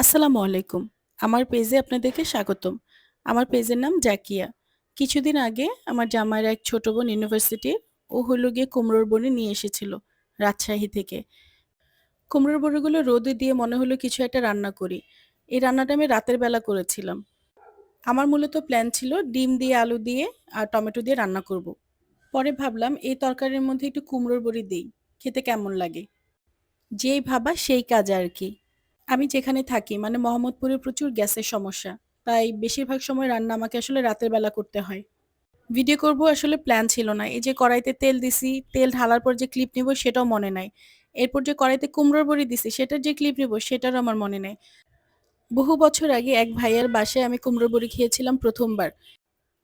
আসসালামু আলাইকুম। আমার পেজে আপনাদেরকে স্বাগতম। আমার পেজের নাম জাকিয়া। কিছুদিন আগে আমার জামাইয়ের এক ছোট বোন ইউনিভার্সিটির ও হলো গিয়ে কুমড়োর বড়ি নিয়ে এসেছিল রাজশাহী থেকে। কুমড়োর বড়িগুলো রোদে দিয়ে মনে হলো কিছু একটা রান্না করি। এই রান্নাটা আমি রাতের বেলা করেছিলাম। আমার মূলত প্ল্যান ছিল ডিম দিয়ে, আলু দিয়ে আর টমেটো দিয়ে রান্না করব। পরে ভাবলাম এই তরকারির মধ্যে একটু কুমড়োর বড়ি দিই খেতে কেমন লাগে? যেই ভাবা সেই কাজ আর কি। আমি যেখানে থাকি মানে মোহাম্মদপুরে প্রচুর গ্যাসের সমস্যা। তাই বেশিরভাগ সময় রান্না আমাকে আসলে রাতের বেলা করতে হয়। ভিডিও করব আসলে প্ল্যান ছিল না। এই যে কড়াইতে তেল দিছি, তেল ঢালার পর যে ক্লিপ নিব সেটাও মনে নাই। এরপর যে কড়াইতে কুমড়োর বড়ি দিছি সেটার যে ক্লিপ নিব সেটারও আমার মনে নাই। বহু বছর আগে এক ভাইয়ার বাসায় আমি কুমড়োর বড়ি খেয়েছিলাম প্রথমবার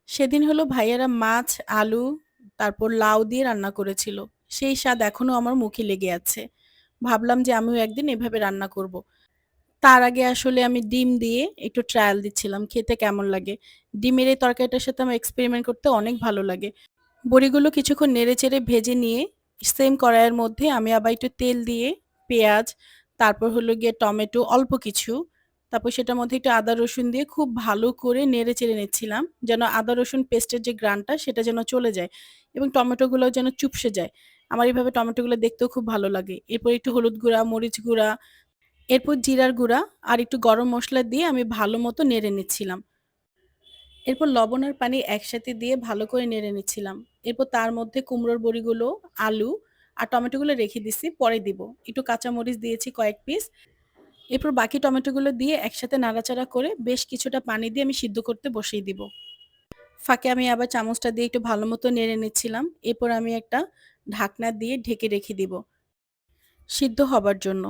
সেদিন হলো ভাইয়ারা মাছ, আলু, তারপর লাউ দিয়ে রান্না করেছিল। সেই স্বাদ এখনও আমার মুখে লেগে আছে। ভাবলাম যে আমিও একদিন এভাবে রান্না করব। তার আগে আসলে আমি ডিম দিয়ে একটু ট্রায়াল দিচ্ছিলাম খেতে কেমন লাগে। ডিমের এই তরকারিটার সাথে আমার এক্সপেরিমেন্ট করতে অনেক ভালো লাগে। বড়িগুলো কিছুক্ষণ নেড়ে চেড়ে ভেজে নিয়ে সেম কড়াইয়ের মধ্যে আমি আবার একটু তেল দিয়ে পেঁয়াজ, তারপর হলো গিয়ে টমেটো অল্প কিছু, তারপর সেটার মধ্যে একটু আদা রসুন দিয়ে খুব ভালো করে নেড়ে চেড়ে নিচ্ছিলাম। যেন আদা রসুন পেস্টের যে গ্রানটা সেটা যেন চলে যায় এবং টমেটোগুলোও যেন চুপসে যায়। আমার এভাবে টমেটোগুলো দেখতেও খুব ভালো লাগে। এরপর একটু হলুদ গুঁড়া, মরিচ গুঁড়া, এরপর জিরার গুঁড়া আর একটু গরম মশলা দিয়ে আমি ভালো মতো নেড়ে নিচ্ছিলাম। এরপর লবণ আর পানি একসাথে দিয়ে ভালো করে নেড়ে নিচ্ছিলাম। এরপর তার মধ্যে কুমড়োর বড়িগুলো, আলু আর টমেটোগুলো রেখে দিছি, পরে দিব। একটু কাঁচামরিচ দিয়েছি কয়েক পিস। এরপর বাকি টমেটোগুলো দিয়ে একসাথে নাড়াচাড়া করে বেশ কিছুটা পানি দিয়ে আমি সিদ্ধ করতে বসিয়ে দিব। ফাঁকে আমি আবার চামচটা দিয়ে একটু ভালো মতো নেড়ে নিচ্ছিলাম। এরপর আমি একটা ঢাকনা দিয়ে ঢেকে রেখে দিব সিদ্ধ হবার জন্য।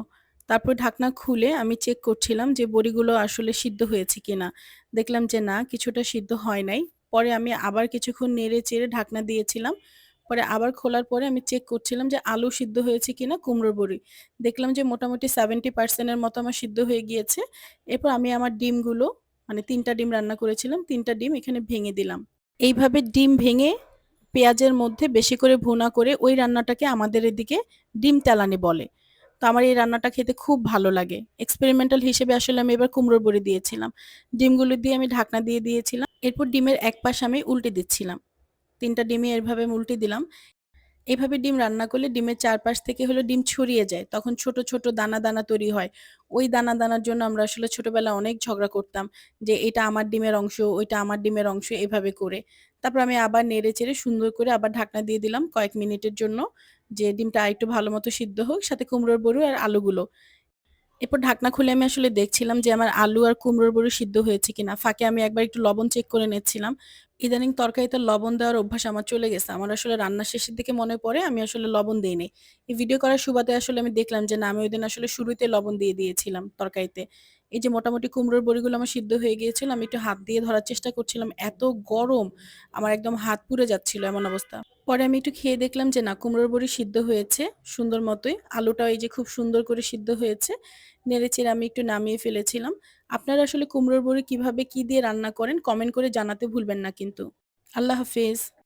তারপর ঢাকনা খুলে আমি চেক করছিলাম যে বড়িগুলো আসলে সিদ্ধ হয়েছে কিনা। দেখলাম যে না, কিছুটা সিদ্ধ হয় নাই। পরে আমি আবার কিছুক্ষণ নেড়ে চেড়ে ঢাকনা দিয়েছিলাম। পরে আবার খোলার পরে আমি চেক করছিলাম যে আলু সিদ্ধ হয়েছে কিনা কুমড়োর বড়ি। দেখলাম যে মোটামুটি সেভেন্টি পার্সেন্টের মতো আমার সিদ্ধ হয়ে গিয়েছে। এরপর আমি আমার ডিমগুলো মানে ৩ টা ডিম রান্না করেছিলাম। ৩ টা ডিম এখানে ভেঙে দিলাম। এইভাবে ডিম ভেঙে পেঁয়াজের মধ্যে বেশি করে ভুনা করে ওই রান্নাটাকে আমাদের এদিকে ডিম তেলানি বলে। তো আমার এই রান্নাটা খেতে খুব ভালো লাগে। এক্সপেরিমেন্টাল হিসেবে আসলে আমি এবার কুমড়োর বড়ি দিয়েছিলাম। ডিমগুলো দিয়ে আমি ঢাকনা দিয়ে দিয়েছিলাম। এরপর ডিমের এক পাশ আমি উল্টে দিচ্ছিলাম। ৩ টা ডিমই এভাবে উল্টে দিলাম। এভাবে ডিম রান্না করলে ডিমের চারপাশ থেকে হলো ডিম ছড়িয়ে যায়। তখন ছোট, ছোট দানা, দানা তৈরি হয়। ওই দানা, দানার জন্য আমরা আসলে ছোটবেলায় অনেক ঝগড়া করতাম যে, "এটা আমার ডিমের অংশ, ওইটা আমার ডিমের অংশ" এভাবে করে। তারপর আমি আবার নেড়ে-চেড়ে সুন্দর করে আবার ঢাকনা দিয়ে দিলাম কয়েক মিনিটের জন্য যে ডিমটা আরেকটু ভালো মতো সিদ্ধ হোক, সাথে কুমড়োর বড়ু আর আলুগুলো। এরপর ঢাকনা খুলে আমি আসলে দেখছিলাম যে আমার আলু আর কুমড়োর বড়ি সিদ্ধ হয়েছে কিনা। ফাঁকে আমি একবার একটু লবণ চেক করে নিচ্ছিলাম। ইদানিং তরকারিতে লবণ দেওয়ার অভ্যাস আমার চলে গেছে। আমার আসলে রান্নার শেষের দিকে মনে পড়ে আমি আসলে লবণ দেই নাই। এই ভিডিও করার সুবাদে আসলে আমি দেখলাম যে না আমি ওই দিন আসলে শুরুতে লবণ দিয়ে দিয়েছিলাম তরকারিতে। এই যে মোটামুটি কুমড়োর বড়িগুলো আমার সিদ্ধ হয়ে গিয়েছিল। আমি একটু হাত দিয়ে ধরার চেষ্টা করছিলাম। এত গরম, আমার একদম হাত পুড়ে যাচ্ছিল এমন অবস্থা। পরে আমি একটু খেয়ে দেখলাম যে না কুমড়োর বড়ি সিদ্ধ হয়েছে সুন্দর মতোই। আলুটাও এই যে খুব সুন্দর করে সিদ্ধ হয়েছে। নেড়েচেড়ে আমি একটু নামিয়ে ফেলেছিলাম। আপনারা আসলে কুমড়োর বড়ি কীভাবে কি দিয়ে রান্না করেন কমেন্ট করে জানাতে ভুলবেন না কিন্তু। আল্লাহ হাফেজ।